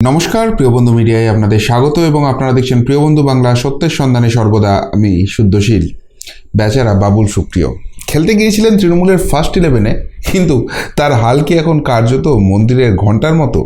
নমস্কার, প্রিয় বন্ধু মিডিয়ায় আপনাদের স্বাগত এবং আপনারা দেখছেন প্রিয় বন্ধু বাংলা, সত্যের সন্ধানে সর্বদা আমি শুদ্ধশীল, বেচারা বাবুল সুপ্রিয়। খেলতে গিয়েছিলেন তৃণমূলের ফার্স্ট ইলেভেনে কিন্তু তার হাল কি এখন কার্যত মন্দিরের ঘণ্টার মতো?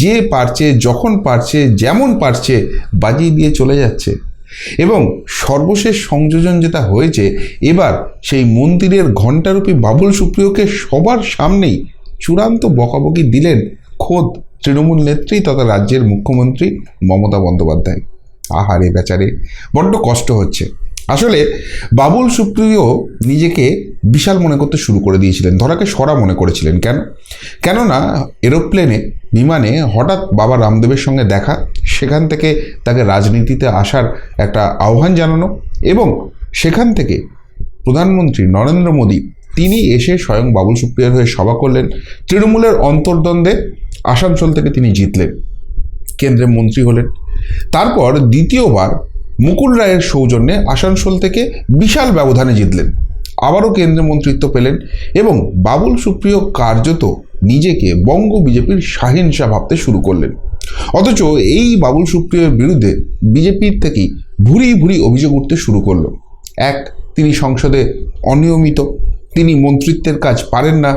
যে পারছে, যখন পারছে, যেমন পারছে, বাজিয়ে দিয়ে চলে যাচ্ছে। এবং সর্বশেষ সংযোজন যেটা হয়েছে, এবার সেই মন্দিরের ঘণ্টারূপী বাবুল সুপ্রিয়কে সবার সামনেই চূড়ান্ত বকাবকি দিলেন খোদ তৃণমূল নেত্রী তথা রাজ্যের মুখ্যমন্ত্রী মমতা বন্দ্যোপাধ্যায়। আহারে বেচারে, বড্ড কষ্ট হচ্ছে। আসলে বাবুল সুপ্রিয় নিজেকে বিশাল মনে করতে শুরু করে দিয়েছিলেন, ধরাকে সরা মনে করেছিলেন। কেন? কেননা এরোপ্লেনে, বিমানে হঠাৎ বাবা রামদেবের সঙ্গে দেখা, সেখান থেকে তাকে রাজনীতিতে আসার একটা আহ্বান জানানো এবং সেখান থেকে প্রধানমন্ত্রী নরেন্দ্র মোদী, তিনি এসে স্বয়ং বাবুল সুপ্রিয়ার হয়ে সভা করলেন। তৃণমূলের অন্তর্দ্বন্দ্বে আসানসোল থেকে তিনি জিতলেন, কেন্দ্রের মন্ত্রী হলেন। তারপর দ্বিতীয়বার মুকুল রায়ের সৌজন্যে আসানসোল থেকে বিশাল ব্যবধানে জিতলেন। আবারও কেন্দ্রে মন্ত্রিত্ব পেলেন এবং বাবুল সুপ্রিয় কার্যত নিজেকে বঙ্গ বিজেপির শাহিনশা ভাবতে শুরু করলেন। অথচ এই বাবুল সুপ্রিয়র বিরুদ্ধে বিজেপির থেকেই ভুরি ভুরি অভিযোগ উঠতে শুরু করল। এক, তিনি সংসদে অনিয়মিত তিনি মন্ত্রিত্বের কাজ পারেন না।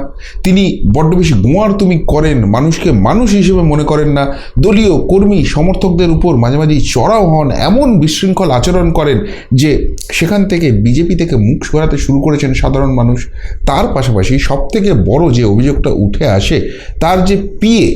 তিনি বড্ড বেশি গোয়ার তুমি করেন, মানুষকে মানুষ হিসেবে মনে করেন না। দলীয় কর্মী সমর্থকদের উপর মাঝে মাঝেই চড়াও হন, এমন বিশৃঙ্খল আচরণ করেন যে সেখান থেকে বিজেপি থেকে মুখ সরাতে শুরু করেছেন সাধারণ মানুষ। তার পাশাপাশি সবথেকে বড় যে অভিযোগটা উঠে আসে, তার যে পিএ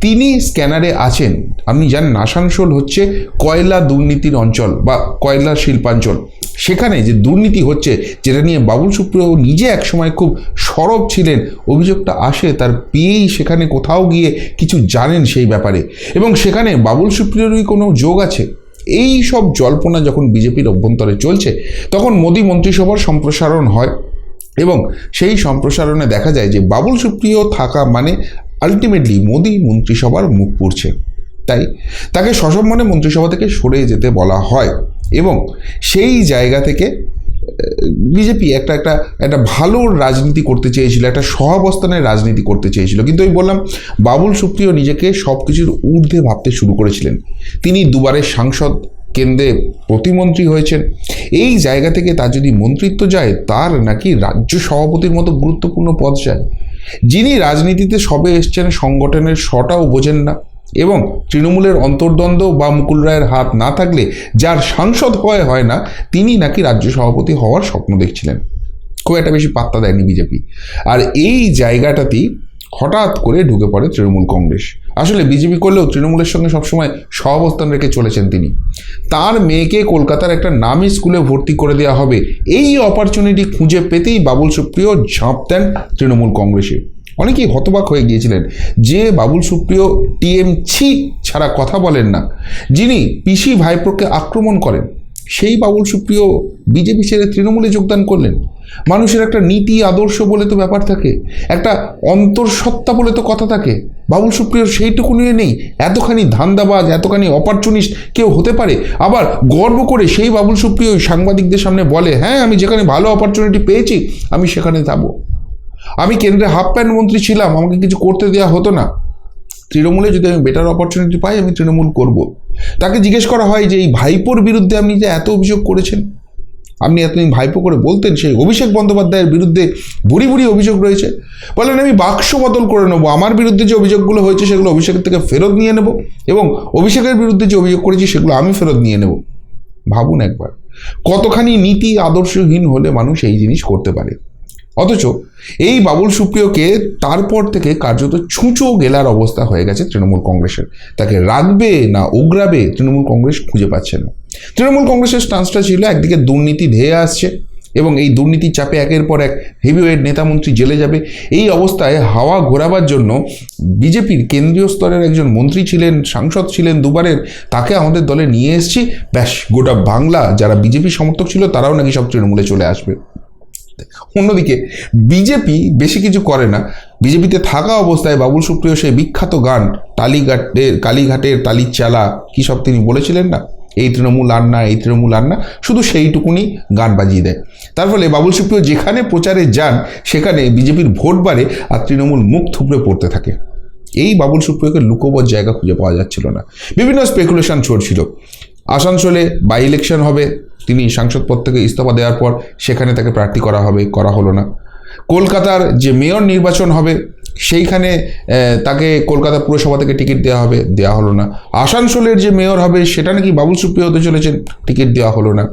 তিনি স্ক্যানারে আছেন। আপনি জানেন আসানসোল হচ্ছে কয়লা দুর্নীতির অঞ্চল বা কয়লা শিল্পাঞ্চল। সেখানে যে দুর্নীতি হচ্ছে, যেটা নিয়ে বাবুল সুপ্রিয় নিজে একসময় খুব সরব ছিলেন, অভিযোগটা আসে, তার পেয়েই সেখানে কোথাও গিয়ে কিছু জানেন সেই ব্যাপারে। এবং সেখানে বাবুল সুপ্রিয়রই কোনো যোগ আছে। এই সব জল্পনা যখন বিজেপির অভ্যন্তরে চলছে, তখন মোদী মন্ত্রিসভার সম্প্রসারণ হয়। এবং সেই সম্প্রসারণে দেখা যায় যে বাবুল সুপ্রিয় থাকা মানে আলটিমেটলি মোদী মন্ত্রিসভার মুখ পুড়ছে। তাই তাকে সসম্মানে মন্ত্রিসভা থেকে সরে যেতে বলা হয় এবং সেই জায়গা থেকে বিজেপি একটা একটা একটা ভালো রাজনীতি করতে চেয়েছিল, একটা সহাবস্থানের রাজনীতি করতে চেয়েছিল। কিন্তু আমি বললাম, বাবুল সুপ্রিয় নিজেকে সব কিছুর ঊর্ধ্বে ভাবতে শুরু করেছিলেন। তিনি দুবারের সাংসদ কেন্দ্রে প্রতিমন্ত্রী হয়েছেন। এই জায়গা থেকে তার যদি মন্ত্রিত্ব যায়, তার নাকি রাজ্য সভাপতির মতো গুরুত্বপূর্ণ পদ যায়। যিনি রাজনীতিতে সবে এসছেন, সংগঠনের শটাও বোঝেন না। এবং তৃণমূলের অন্তর্দ্বন্দ্ব বা মুকুল রায়ের হাত না থাকলে যার সাংসদ হয় হয় না, তিনি নাকি রাজ্য সভাপতি হওয়ার স্বপ্ন দেখছিলেন। খুব একটা বেশি পাত্তা দেয়নি বিজেপি। আর এই জায়গাটাতেই হঠাৎ করে ঢুকে পড়ে তৃণমূল কংগ্রেস। আসলে বিজেপি করলেও তৃণমূলের সঙ্গে সবসময় সহাবস্থান রেখে চলেছেন তিনি। তার মেয়েকে কলকাতার একটা নামি স্কুলে ভর্তি করে দেওয়া হবে। এই অপরচুনিটি খুঁজে পেতেই বাবুল সুপ্রিয় ঝাঁপ দেন তৃণমূল কংগ্রেসে। অনেকেই হতবাক হয়ে গিয়েছিলেন যে বাবুল সুপ্রিয় টিএমছি ছাড়া কথা বলেন না। যিনি পিসি ভাইপ্রোকে আক্রমণ করেন সেই বাবুল সুপ্রিয় বিজেপি ছেড়ে তৃণমূলে যোগদান করলেন। মানুষের একটা নীতি, আদর্শ বলে তো ব্যাপার থাকে। একটা অন্তর্সত্ত্বা বলে তো কথা থাকে। বাবুল সুপ্রিয়র সেইটুকু নিয়ে নেই। এতখানি ধান্দাবাজ, এতখানি অপরচুনিস্ট কেউ হতে পারে। আবার গর্ব করে সেই বাবুল সুপ্রিয় সাংবাদিকদের সামনে বলে হ্যাঁ আমি যেখানে ভালো অপরচুনিটি পেয়েছি, আমি সেখানে যাব। আমি কেন্দ্রে হাফ প্যান্ট মন্ত্রী ছিলাম, আমাকে কিছু করতে দেওয়া হতো না। তৃণমূলে যদি আমি বেটার অপরচুনিটি পাই, আমি তৃণমূল করব। তাকে জিজ্ঞেস করা হয় যে, এই ভাইপোর বিরুদ্ধে আপনি যে এত অভিযোগ করেছেন? আপনি এতদিন ভাইপো করে বলতেন, সেই অভিষেক বন্দ্যোপাধ্যায়ের বিরুদ্ধে বুড়ি বুড়ি অভিযোগ রয়েছে। বলেন আমি বাক্স বদল করে নেব। আমার বিরুদ্ধে যে অভিযোগগুলো হয়েছে, সেগুলো অভিষেকের থেকে ফেরত নিয়ে নেব এবং অভিষেকের বিরুদ্ধে যে অভিযোগ করেছি, সেগুলো আমি ফেরত নিয়ে নেব। ভাবুন একবার, কতখানি নীতি আদর্শহীন হলে মানুষ এই জিনিস করতে পারে? অথচ এই বাবুল সুপ্রিয়কে তারপর থেকে কার্যত ছুঁচো গেলার অবস্থা হয়ে গেছে তৃণমূল কংগ্রেসের। তাকে রাখবে না উগরাবে তৃণমূল কংগ্রেস খুঁজে পাচ্ছে না। তৃণমূল কংগ্রেসের স্টান্সটা ছিল, একদিকে দুর্নীতি ধেয়ে আসছে এবং এই দুর্নীতির চাপে একের পর এক হেভিওয়েট নেতামন্ত্রী জেলে যাবে। এই অবস্থায় হাওয়া ঘোরাবার জন্য বিজেপির কেন্দ্রীয় স্তরের একজন মন্ত্রী ছিলেন, সাংসদ ছিলেন দুবারের, তাকে আমাদের দলে নিয়ে এসেছি। ব্যাস, গোটা বাংলা, যারা বিজেপি সমর্থক ছিল, তারাও নাকি সব তৃণমূলে চলে আসবে। অন্যদিকে বিজেপি বেশি কিছু করে না। বিজেপিতে থাকা অবস্থায় বাবুল সুপ্রিয় সেই বিখ্যাত গান টালিঘাটের কালীঘাটের টালির চালা কী সব তিনি বলেছিলেন না? এই তৃণমূল আর না, এই তৃণমূল আর না, শুধু সেইটুকুনি গান বাজিয়ে দেয়। তার ফলে বাবুল সুপ্রিয় যেখানে প্রচারে যান, সেখানে বিজেপির ভোট বাড়ে আর তৃণমূল মুখ থুবড়ে পড়তে থাকে। এই বাবুল সুপ্রিয়কে লুকোবার জায়গা খুঁজে পাওয়া যাচ্ছিল না। বিভিন্ন স্পেকুলেশন চলছিল আসানসোলে বাই ইলেকশন হবে তিনি সাংসদ পদ থেকে ইস্তফা দেওয়ার পর সেখানে তাকে প্রার্থী করা হবে, করা হলো না। কলকাতার যে মেয়র নির্বাচন হবে, সেইখানে তাকে কলকাতা পুরসভা থেকে টিকিট দেওয়া হবে, দেওয়া হলো না। আসানসোলের যে মেয়র হবে, সেটা নাকি বাবুল সুপ্রিয় হতে চলেছেন, টিকিট দেওয়া হলো না।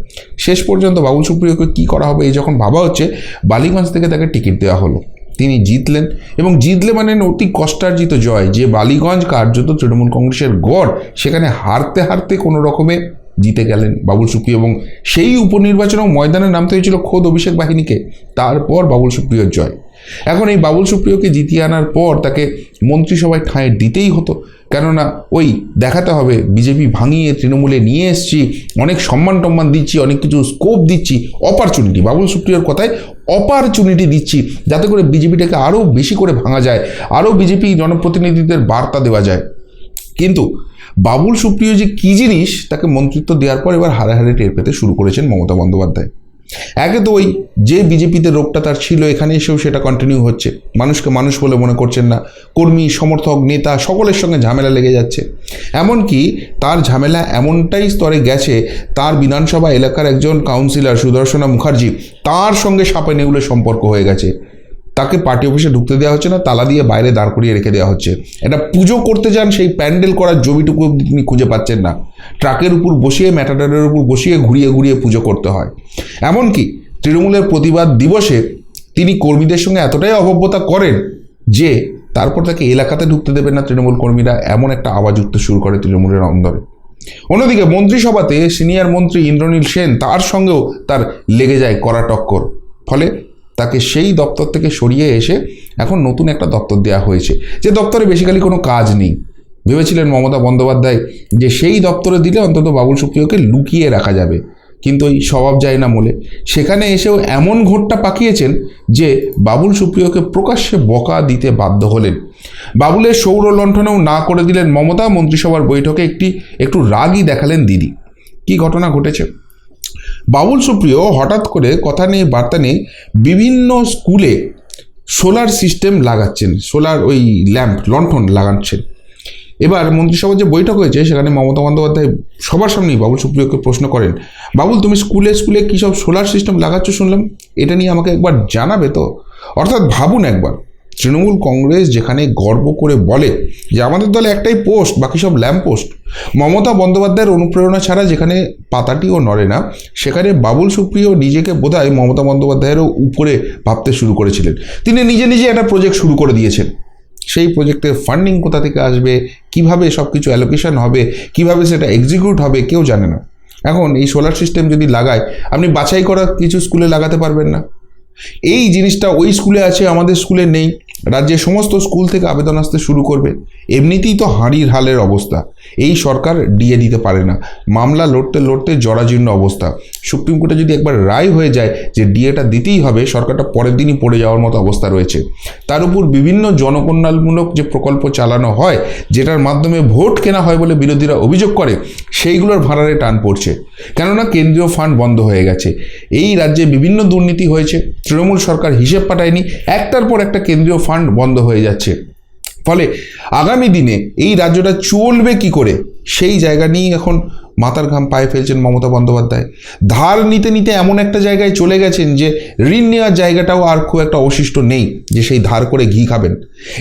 শেষ পর্যন্ত বাবুল সুপ্রিয়কে কী করা হবে এই যখন ভাবা হচ্ছে, বালিগঞ্জ থেকে তাকে টিকিট দেওয়া হলো। তিনি জিতলেন এবং জিতলে মানে অতি কষ্টার্জিত জয় যে বালিগঞ্জ কার্যত তৃণমূল কংগ্রেসের গড়, সেখানে হারতে হারতে কোনো রকমে জিতে গেলেন বাবুল সুপ্রিয় এবং সেই উপনির্বাচনেও ময়দানে নামতে হয়েছিল খোদ অভিষেক বাহিনীকে। তারপর বাবুল সুপ্রিয়র জয়। এখন এই বাবুল সুপ্রিয়কে জিতিয়ে আনার পর তাকে মন্ত্রিসভায় ঠাঁই দিতেই হতো। কেননা ওই দেখাতে হবে, বিজেপি ভাঙিয়ে তৃণমূলে নিয়ে এসছি, অনেক সম্মান টম্মান দিচ্ছি, অনেক কিছু স্কোপ দিচ্ছি অপরচুনিটি বাবুল সুপ্রিয়র কথায় অপরচুনিটি দিচ্ছি, যাতে করে বিজেপিটাকে আরও বেশি করে ভাঙা যায়, আরও বিজেপি জনপ্রতিনিধিদের বার্তা দেওয়া যায়। কিন্তু বাবুল সুপ্রিয় যে কী জিনিস তাকে মন্ত্রিত্ব দেওয়ার পর এবার হারে হারে টের পেতে শুরু করেছেন মমতা বন্দ্যোপাধ্যায়। একে তো ওই যে বিজেপিতে রোগটা তার ছিল, এখানে এসেও সেটা কন্টিনিউ হচ্ছে। মানুষকে মানুষ বলে মনে করছেন না। কর্মী, সমর্থক, নেতা সকলের সঙ্গে ঝামেলা লেগে যাচ্ছে। এমনকি তার ঝামেলা এমনটাই স্তরে গেছে, তার বিধানসভা এলাকার একজন কাউন্সিলর সুদর্শনা মুখার্জি, তার সঙ্গে সাপে নেউলে সম্পর্ক হয়ে গেছে। তাকে পার্টি অফিসে ঢুকতে দেওয়া হচ্ছে না, তালা দিয়ে বাইরে দাঁড় করিয়ে রেখে দেওয়া হচ্ছে। একটা পুজো করতে যান, সেই প্যান্ডেল করার জমিটুকু তিনি খুঁজে পাচ্ছেন না। ট্রাকের উপর বসিয়ে, ম্যাটাডারের উপর বসিয়ে, ঘুরিয়ে ঘুরিয়ে পুজো করতে হয়। এমনকি তৃণমূলের প্রতিবাদ দিবসে তিনি কর্মীদের সঙ্গে এতটাই অভব্যতা করেন যে, তারপর তাকে এলাকাতে ঢুকতে দেবেন না তৃণমূল কর্মীরা, এমন একটা আওয়াজ উঠতে শুরু করে তৃণমূলের অন্দরে। অন্যদিকে মন্ত্রিসভাতে সিনিয়র মন্ত্রী ইন্দ্রনীল সেন তার সঙ্গেও তার লেগে যায় কড়া টক্কর। ফলে তাকে সেই দপ্তর থেকে সরিয়ে এসে এখন নতুন একটা দপ্তর দেওয়া হয়েছে। যে দপ্তরে বেসিক্যালি কোনো কাজ নেই। ভেবেছিলেন মমতা বন্দ্যোপাধ্যায় যে সেই দপ্তরে দিলে অন্তত বাবুল সুপ্রিয়কে লুকিয়ে রাখা যাবে। কিন্তু ওই স্বভাব যায় না মলে। সেখানে এসেও এমন ঘোরটা পাকিয়েছেন যে বাবুল সুপ্রিয়কে প্রকাশ্যে বকা দিতে বাধ্য হলেন। বাবুলের সৌর লণ্ঠনেও না করে দিলেন মমতা। মন্ত্রিসভার বৈঠকে একটি, একটু রাগই দেখালেন দিদি। কি ঘটনা ঘটেছে? বাবুল সুপ্রিয় হঠাৎ করে কথা নেই বার্তা নেই বিভিন্ন স্কুলে সোলার সিস্টেম লাগাচ্ছেন, সোলার ওই ল্যাম্প, লণ্ঠন লাগাচ্ছেন। এবার মন্ত্রিসভার যে বৈঠক হয়েছে, সেখানে মমতা বন্দ্যোপাধ্যায় সবার সামনেই বাবুল সুপ্রিয়কে প্রশ্ন করেন, বাবুল, তুমি স্কুলে স্কুলে কী সব সোলার সিস্টেম লাগাচ্ছ শুনলাম? এটা নিয়ে আমাকে একবার জানাবে তো? অর্থাৎ ভাবুন একবার তৃণমূল কংগ্রেস যেখানে গর্ব করে বলে যে আমাদের দলে একটাই পোস্ট, বাকি সব ল্যাম্প পোস্ট। মমতা বন্দ্যোপাধ্যায়ের অনুপ্রেরণা ছাড়া যেখানে পাতাটিও নড়ে না, সেখানে বাবুল সুপ্রিয় নিজেকে বোধহয় মমতা বন্দ্যোপাধ্যায়েরও উপরে ভাবতে শুরু করেছিলেন। তিনি নিজে নিজে একটা প্রজেক্ট শুরু করে দিয়েছেন। সেই প্রজেক্টের ফান্ডিং কোথা থেকে আসবে, কীভাবে সব কিছু অ্যালোকেশন হবে, কীভাবে সেটা এক্সিকিউট হবে, কেউ জানে না। এখন এই সোলার সিস্টেম যদি লাগায়, আপনি বাছাই করা কিছু স্কুলে লাগাতে পারবেন না। এই জিনিসটা ওই স্কুলে আছে, আমাদের স্কুলে নেই। রাজ্যের সমস্ত স্কুল থেকে আবেদন আসতে শুরু করবে। এমনিতেই তো হাঁড়ির হালের অবস্থা। এই সরকার ডিএ দিতে পারে না। মামলা লড়তে লড়তে জরাজীর্ণ অবস্থা। সুপ্রিম কোর্টে যদি একবার রায় হয়ে যায় যে ডিএটা দিতেই হবে, সরকারটা পরের দিনই পড়ে যাওয়ার মতো অবস্থা রয়েছে। তার উপর বিভিন্ন জনকল্যাণমূলক যে প্রকল্প চালানো হয়, যেটার মাধ্যমে ভোট কেনা হয় বলে বিরোধীরা অভিযোগ করে, সেইগুলোর ভাড়ারে টান পড়ছে। কেননা কেন্দ্রীয় ফান্ড বন্ধ হয়ে গেছে। এই রাজ্যে বিভিন্ন দুর্নীতি হয়েছে, তৃণমূল সরকার হিসেব পাঠায়নি, একটার পর একটা কেন্দ্রীয় ফান্ড বন্ধ হয়ে যাচ্ছে। ফলে আগামী দিনে এই রাজ্যটা চলবে কি করে, সেই জায়গা নিয়েই এখন মাথার ঘাম পায়ে ফেলছেন মমতা বন্দ্যোপাধ্যায়। ধার নিতে নিতে এমন একটা জায়গায় চলে গেছেন যে ঋণ নেওয়ার জায়গাটাও আর খুব একটা অবশিষ্ট নেই, যে সেই ধার করে ঘি খাবেন।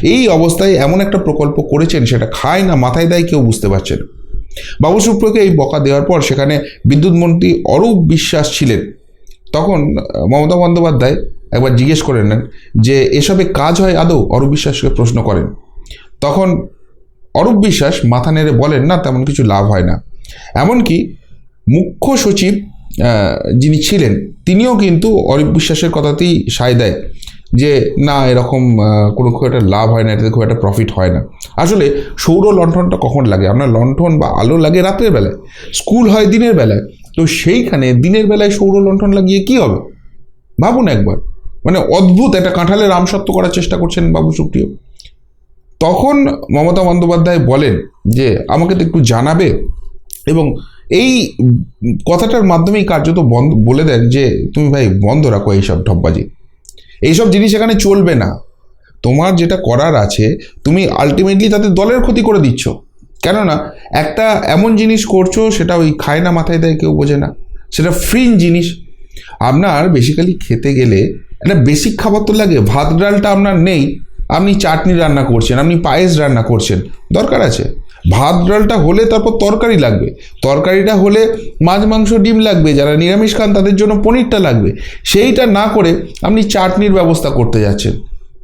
এই অবস্থায় এমন একটা প্রকল্প করেছেন, সেটা খায় না, মাথায় দেয় কেউ বুঝতে পারছেন বাবু সুপ্রকে এই বকা দেওয়ার পর সেখানে বিদ্যুৎ মন্ত্রী অরূপ বিশ্বাস ছিলেন। তখন মমতা বন্দ্যোপাধ্যায় একবার জিজ্ঞেস করে নেন যে, এসবে কাজ হয় আদৌ? অরূপ বিশ্বাসকে প্রশ্ন করেন। তখন অরূপ বিশ্বাস মাথা নেড়ে বলেন, না, তেমন কিছু লাভ হয় না। এমনকি মুখ্য সচিব যিনি ছিলেন, তিনিও কিন্তু অরূপ বিশ্বাসের কথাতেই সায় দেয় যে, না, এরকম কোনো খুব একটা লাভ হয় না, এটাতে খুব একটা প্রফিট হয় না। আসলে সৌর লণ্ঠনটা কখন লাগে? আপনার লণ্ঠন বা আলো লাগে রাতের বেলায়, স্কুল হয় দিনের বেলায়। তো সেইখানে দিনের বেলায় সৌর লণ্ঠন লাগিয়ে কি হবে? ভাবুন একবার। মানে অদ্ভুত, একটা কাঁঠালের আমসত্ব করার চেষ্টা করছেন বাবু সুপ্রিয়। তখন মমতা বন্দ্যোপাধ্যায় বলেন যে, আমাকে তো একটু জানাবে? এবং এই কথাটার মাধ্যমেই কার্যত বন্ধ, বলে দেন যে, তুমি ভাই বন্ধ রাখো এইসব ঢপবাজি। এইসব জিনিস এখানে চলবে না। তোমার যেটা করার আছে, তুমি আলটিমেটলি তাদের দলের ক্ষতি করে দিচ্ছ। কেননা, একটা এমন জিনিস করছ, সেটা ওই খায় না মাথায় দেয়, কেউ বোঝে না। সেটা ফ্রিন জিনিস। আপনার বেসিক্যালি খেতে গেলে একটা বেসিক খাবার তো লাগে। ভাত, ডালটা আপনার নেই। আপনি চাটনি রান্না করছেন, আপনি পায়েস রান্না করছেন। দরকার আছে। ভাত ডালটা হলে তারপর তরকারি লাগবে। তরকারিটা হলে মাছ, মাংস, ডিম লাগবে, যারা নিরামিষ খান তাদের জন্য পনিরটা লাগবে। সেইটা না করে আপনি চাটনির ব্যবস্থা করতে যাচ্ছেন।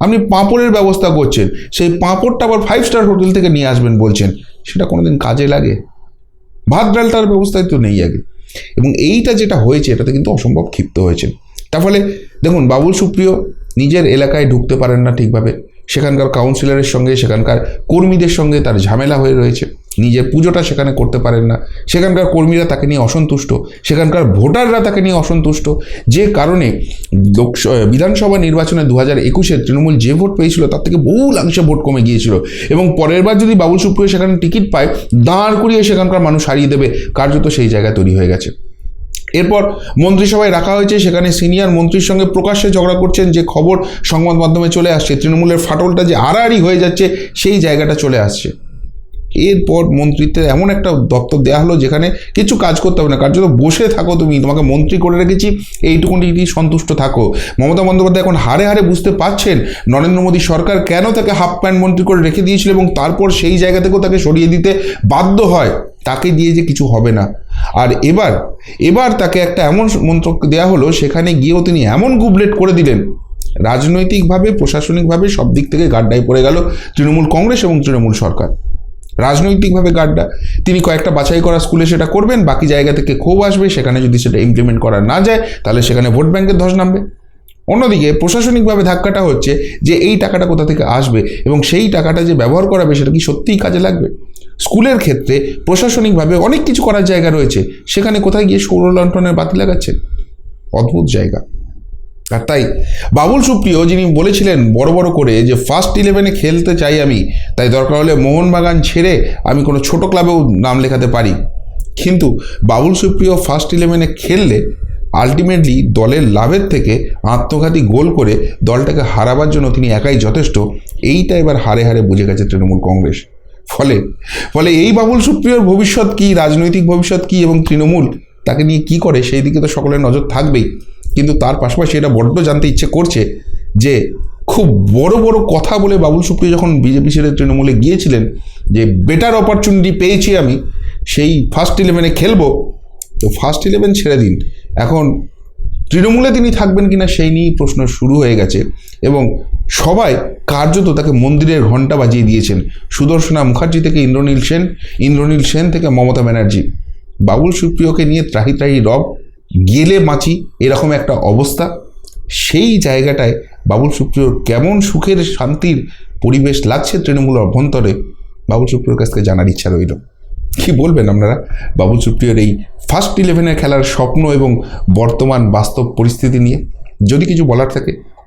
আপনি পাঁপড়ের ব্যবস্থা করছেন। সেই পাঁপড়টা আবার ফাইভ স্টার হোটেল থেকে নিয়ে আসবেন বলছেন। সেটা কোনোদিন কাজে লাগে? ভাত ডালটার ব্যবস্থায় তো নেই আগে। এবং এইটা যেটা হয়েছে, এটাতে কিন্তু অসম্ভব ক্ষিপ্ত হয়েছে তার ফলে দেখুন বাবুল, সুপ্রিয়, নিজের এলাকায় ঢুকতে পারেন না ঠিকভাবে। সেখানকার কাউন্সিলরের সঙ্গে, সেখানকার কর্মীদের সঙ্গে তার ঝামেলা হয়ে রয়েছে। নিজের পুজোটা সেখানে করতে পারেন না। সেখানকার কর্মীরা তাকে নিয়ে অসন্তুষ্ট। সেখানকার ভোটাররা তাকে নিয়ে অসন্তুষ্ট। যে কারণে বিধানসভা নির্বাচনে দু হাজার একুশে তৃণমূল যে ভোট পেয়েছিল, তার থেকে বহুলাংশে ভোট কমে গিয়েছিল। এবং পরের বার যদি বাবুল সুপ্রিয় সেখানে টিকিট পায়, দাঁড় করিয়ে সেখানকার মানুষ হারিয়ে দেবে। কার্যত সেই জায়গায় তৈরি হয়ে গেছে। এরপর মন্ত্রিসভায় রাখা হয়েছে, সেখানে সিনিয়র মন্ত্রীর সঙ্গে প্রকাশ্যে ঝগড়া করছেন, যে খবর সংবাদ মাধ্যমে চলে আসছে। তৃণমূলের ফাটলটা যে আড়াআড়ি হয়ে যাচ্ছে, সেই জায়গাটা চলে আসছে। এরপর মন্ত্রিত্বের এমন একটা দপ্তর দেওয়া হলো, যেখানে কিছু কাজ করতে হবে না। কার্যত বসে থাকো তুমি, তোমাকে মন্ত্রী করে রেখেছি, এইটুকুনি সন্তুষ্ট থাকো। মমতা বন্দ্যোপাধ্যায় এখন হারে হারে বুঝতে পারছেন, নরেন্দ্র মোদী সরকার কেন তাকে হাফ প্যান্ট মন্ত্রী করে রেখে দিয়েছিল এবং তারপর সেই জায়গা থেকেও তাকে সরিয়ে দিতে বাধ্য হয়। তাকে দিয়ে যে কিছু হবে না। আর এবার এবার তাকে একটা এমন মন্ত্র দেওয়া হলো, সেখানে গিয়েও তিনি এমন গুবলেট করে দিলেন। রাজনৈতিকভাবে, প্রশাসনিকভাবে সব দিক থেকে গাড্ডায় পড়ে গেল তৃণমূল কংগ্রেস এবং তৃণমূল সরকার। রাজনৈতিকভাবে গাড্ডা। তিনি কয়েকটা বাছাই করা স্কুলে সেটা করবেন, বাকি জায়গা থেকে ক্ষোভ আসবে, সেখানে যদি সেটা ইমপ্লিমেন্ট করা না যায়, তাহলে সেখানে ভোট ব্যাংকের ধস নামবে। অন্যদিকে, প্রশাসনিকভাবে ধাক্কাটা হচ্ছে যে, এই টাকাটা কোথা থেকে আসবে এবং সেই টাকাটা যে ব্যবহার করাবে, সেটা কি সত্যিই কাজে লাগবে? স্কুলের ক্ষেত্রে প্রশাসনিকভাবে অনেক কিছু করার জায়গা রয়েছে। সেখানে কোথায় গিয়ে সৌর লণ্ঠনের বাতি লাগাচ্ছেন? অদ্ভুত জায়গা। আর তাই বাবুল সুপ্রিয় যিনি বলেছিলেন বড় বড় করে যে ফার্স্ট ইলেভেনে খেলতে চাই আমি, তাই দরকার হলে মোহনবাগান ছেড়ে আমি কোনো ছোট ক্লাবেও নাম লেখাতে পারি। কিন্তু বাবুল সুপ্রিয় ফার্স্ট ইলেভেনে খেললে আলটিমেটলি দলের লাভের থেকে আত্মঘাতী গোল করে দলটাকে হারাবার জন্য তিনি একাই যথেষ্ট। এইটা এবার হারে হারে বুঝে গেছে তৃণমূল কংগ্রেস। ফলে ফলে এই বাবুল সুপ্রিয়র ভবিষ্যৎ কী, রাজনৈতিক ভবিষ্যৎ কী এবং তৃণমূল তাকে নিয়ে কি করে, সেই দিকে তো সকলের নজর থাকবেই। কিন্তু তার পাশাপাশি এটা বড্ড জানতে ইচ্ছে করছে যে, খুব বড় বড় কথা বলে বাবুল সুপ্রিয় যখন বিজেপি ছেড়ে তৃণমূলে গিয়েছিলেন, যে বেটার অপরচুনিটি পেয়েছি আমি, সেই ফার্স্ট ইলেভেনে খেলব, তো ফার্স্ট ইলেভেন ছেড়ে দিন। এখন তৃণমূলে তিনি থাকবেন কিনা সেই নিয়েই প্রশ্ন শুরু হয়ে গেছে। এবং সবাই কার্যত তাকে মন্দিরের ঘণ্টা বাজিয়ে দিয়েছেন। সুদর্শনা মুখার্জি থেকে ইন্দ্রনীল সেন ইন্দ্রনীল সেন থেকে মমতা ব্যানার্জি। বাবুল সুপ্রিয়কে নিয়ে ত্রাহি ত্রাহি রব, গেলে মাছি, এরকম একটা অবস্থা। সেই জায়গাটায় বাবুল সুপ্রিয়র কেমন সুখের, শান্তির পরিবেশ লাগছে তৃণমূল অভ্যন্তরে, বাবুল সুপ্রিয়র কাছ থেকে জানার ইচ্ছা রইল। কি বলবেন আপনারা? বাবুল সুপ্রিয়র এই ফার্স্ট ইলেভেনে খেলার স্বপ্ন এবং বর্তমান বাস্তব পরিস্থিতি নিয়ে যদি কিছু বলার থাকে।